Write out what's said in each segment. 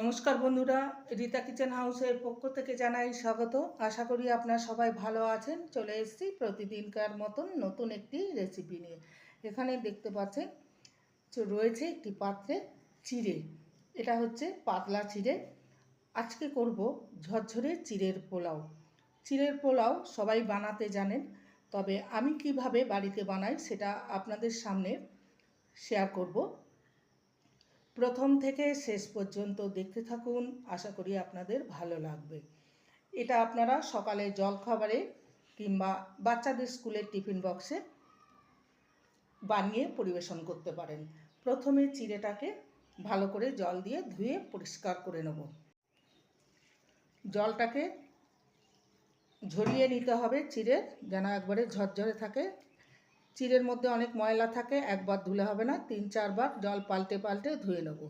নমস্কার বন্ধুরা, রীতা কিচেন হাউসের পক্ষ থেকে জানাই স্বাগত। আশা করি আপনারা সবাই ভালো আছেন। চলে এসেছি প্রতিদিনকার মতন নতুন একটি রেসিপি নিয়ে। এখানে দেখতে পাচ্ছেন রয়েছে একটি পাত্রে চিড়ে। এটা হচ্ছে পাতলা চিড়ে। আজকে করব ঝরঝরে চিড়ের পোলাও। চিড়ের পোলাও সবাই বানাতে জানেন, তবে আমি কীভাবে বাড়িতে বানাই সেটা আপনাদের সামনে শেয়ার করব। প্রথম থেকে শেষ পর্যন্ত দেখতে থাকুন। আশা করি আপনাদের ভালো লাগবে। এটা আপনারা সকালে জলখাবারে কিংবা বাচ্চাদের স্কুলের টিফিন বক্সে বানিয়ে পরিবেশন করতে পারেন। প্রথমে চিড়েটাকে ভালো করে জল দিয়ে ধুয়ে পরিষ্কার করে নেব। জলটাকে ঝরিয়ে নিতে হবে চিড়ের যেন একবারে ঝরঝরে থাকে। চিড়ের মধ্যে অনেক ময়লা থাকে, একবার ধুলে হবে না, তিন চারবার জল পাল্টে পাল্টে ধুয়ে নেব।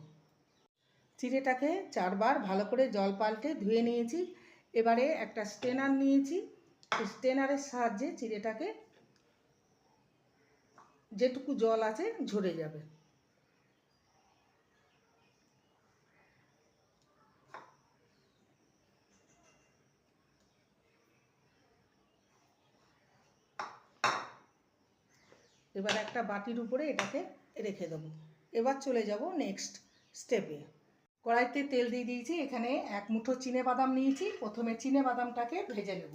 চিড়েটাকে চারবার ভালো করে জল পাল্টে ধুয়ে নিয়েছি। এবারে একটা স্টেনার নিয়েছি। স্টেনারের সাহায্যে চিড়েটাকে যেটুকু জল আছে ঝরে যাবে। এবার একটা বাটির উপরে এটাকে রেখে দেবো। এবার চলে যাব নেক্সট স্টেপে কড়াইতে তেল দিয়ে দিয়েছি, এখানে এক মুঠো চিনে বাদাম নিয়েছি, প্রথমে চিনে বাদামটাকে ভেজে নেব।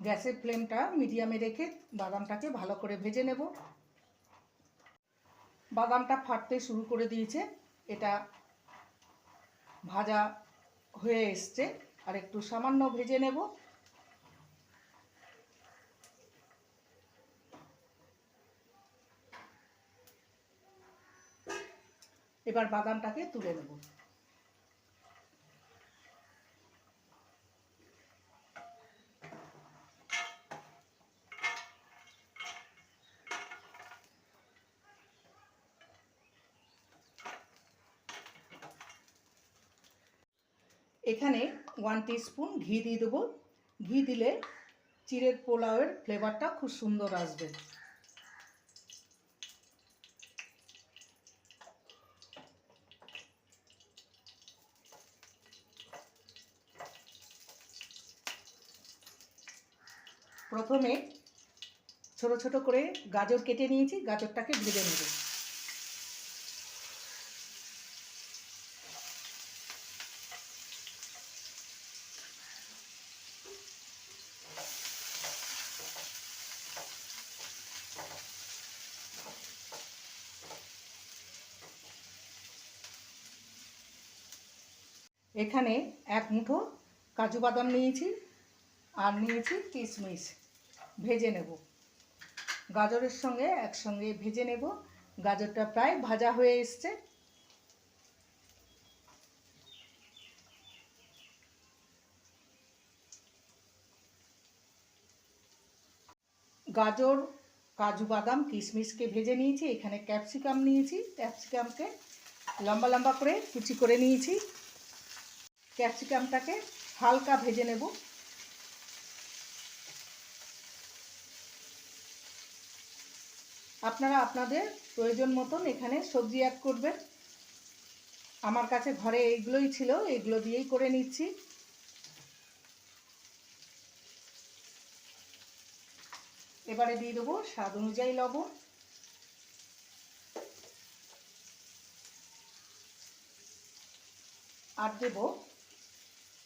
গ্যাসের ফ্লেমটা মিডিয়ামে রেখে বাদামটাকে ভালো করে ভেজে নেব। বাদামটা ফাটতে শুরু করে দিয়েছে, এটা ভাজা হয়ে এসছে। আর একটু সামান্য ভেজে নেব। এবার বাদামটাকে তুলে নেব। এখানে ওয়ান স্পুন ঘি দিয়ে দেবো। ঘি দিলে চিড়ের পোলাওয়ের ফ্লেভারটা খুব সুন্দর আসবে। প্রথমে ছোট ছোট করে গাজর কেটে নিয়েছি, গাজরটাকে ভেজে নেব। এখানে এক মুঠো কাজু বাদাম নিয়েছি আর নিয়েছি কিশমিশ। ভেজে নেব। গাজরের সঙ্গে একসঙ্গে ভেজে নেব। গাজরটা প্রায় ভাজা হয়ে এসছে। গাজর, কাজু বাদাম, কিশমিশকে ভেজে নিয়েছি। এখানে ক্যাপসিকাম নিয়েছি। ক্যাপসিকামকে লম্বা লম্বা করে কুচি করে নিয়েছি। ক্যাপসিকামটাকে হালকা ভেজে নেব। আপনারা আপনাদের প্রয়োজন মতন এখানে সবজি অ্যাড করবেন। আমার কাছে ঘরে এইগুলোই ছিল, এইগুলো দিয়েই করে নিচ্ছি। এবারে দিয়ে দেবো স্বাদ অনুযায়ী লবণ। আর দেব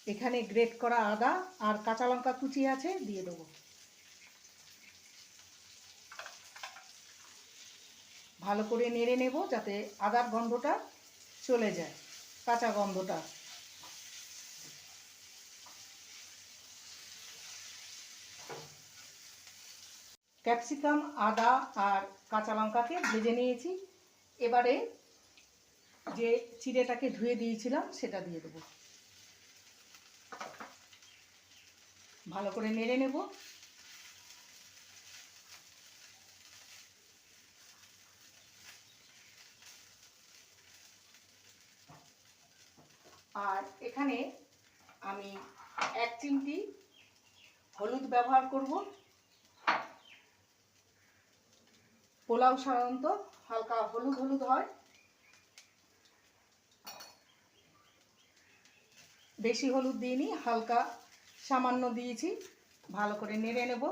এখানে গ্রেট করা আদা আর কাঁচা লঙ্কা কুচি আছে, দিয়ে দেবো। ভালো করে নেড়ে নেব যাতে আদার গন্ধটা চলে যায়, কাঁচা গন্ধটা। ক্যাপসিকাম, আদা আর কাঁচা লঙ্কাকে ভেজে নিয়েছি। এবারে যে চিড়েটাকে ধুয়ে দিয়েছিলাম, সেটা দিয়ে দেবো। ভালো করে নেড়ে নেব। আর এখানে আমি এক চিমটি হলুদ ব্যবহার করব। পোলাও সাধারণত হালকা হলুদ হলুদ হয়। বেশি হলুদ দিইনি, হালকা সামান্য দিয়েছি। ভালো করে নেড়ে নেব।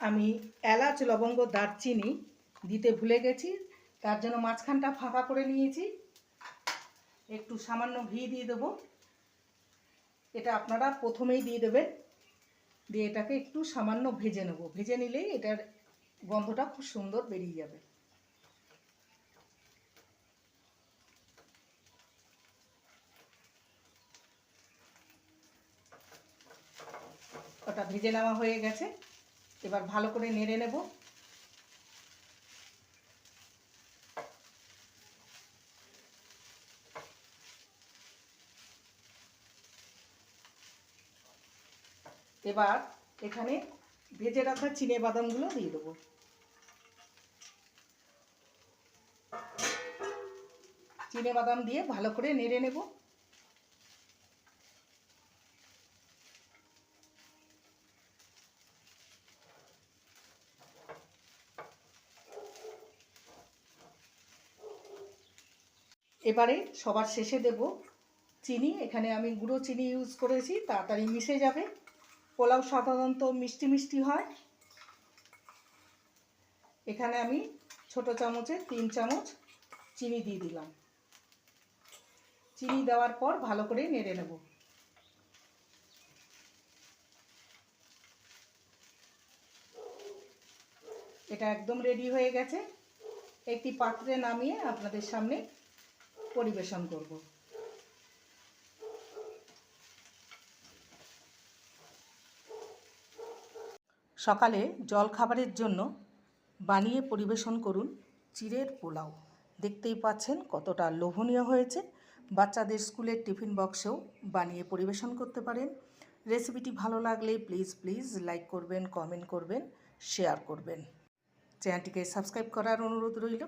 আমি এলাচ, লবঙ্গ, দারচিনি দিতে ভুলে গেছি। তার জন্য মাঝখানটা ফাঁকা করে নিয়েছি। একটু সামান্য ঘি দিয়ে দেবো। এটা আপনারা প্রথমেই দিয়ে দেবেন। দিয়ে এটাকে একটু সামান্য ভেজে নেব। ভেজে নিলেই এটার গন্ধটা খুব সুন্দর বেরিয়ে যাবে। ওটা ভেজে নেওয়া হয়ে গেছে। এবার ভালো করে নেড়ে নেব। এবার এখানে ভেজে রাখা চিনে বাদামগুলো দিয়ে দেবো। চিনে বাদাম দিয়ে ভালো করে নেড়ে নেব। এবারে সবার শেষে দেব চিনি। এখানে আমি গুঁড়ো চিনি ইউজ করেছি, তাড়াতাড়ি মিশে যাবে। পোলাও সাধারণত মিষ্টি মিষ্টি হয়। এখানে আমি ছোট চামচে তিন চামচ চিনি দিয়ে দিলাম। চিনি দেওয়ার পর ভালো করে নেড়ে নেব। এটা একদম রেডি হয়ে গেছে। একটি পাত্রে নামিয়ে আপনাদের সামনে পরিবেশন করব। সকালে জলখাবারের জন্য বানিয়ে পরিবেশন করুন চিড়ের পোলাও। দেখতেই পাচ্ছেন কতটা লোভনীয় হয়েছে। বাচ্চাদের স্কুলের টিফিন বক্সেও বানিয়ে পরিবেশন করতে পারেন। রেসিপিটি ভালো লাগলে প্লিজ প্লিজ লাইক করবেন, কমেন্ট করবেন, শেয়ার করবেন। চ্যানেলটিকে সাবস্ক্রাইব করার অনুরোধ রইল।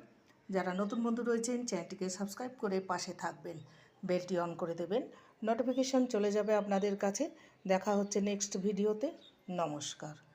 যারা নতুন বন্ধু রয়েছেন, চ্যানেলটিকে সাবস্ক্রাইব করে পাশে থাকবেন। বেলটি অন করে দেবেন। নোটিফিকেশন চলে যাবে আপনাদের কাছে। দেখা হচ্ছে নেক্সট ভিডিওতে। নমস্কার।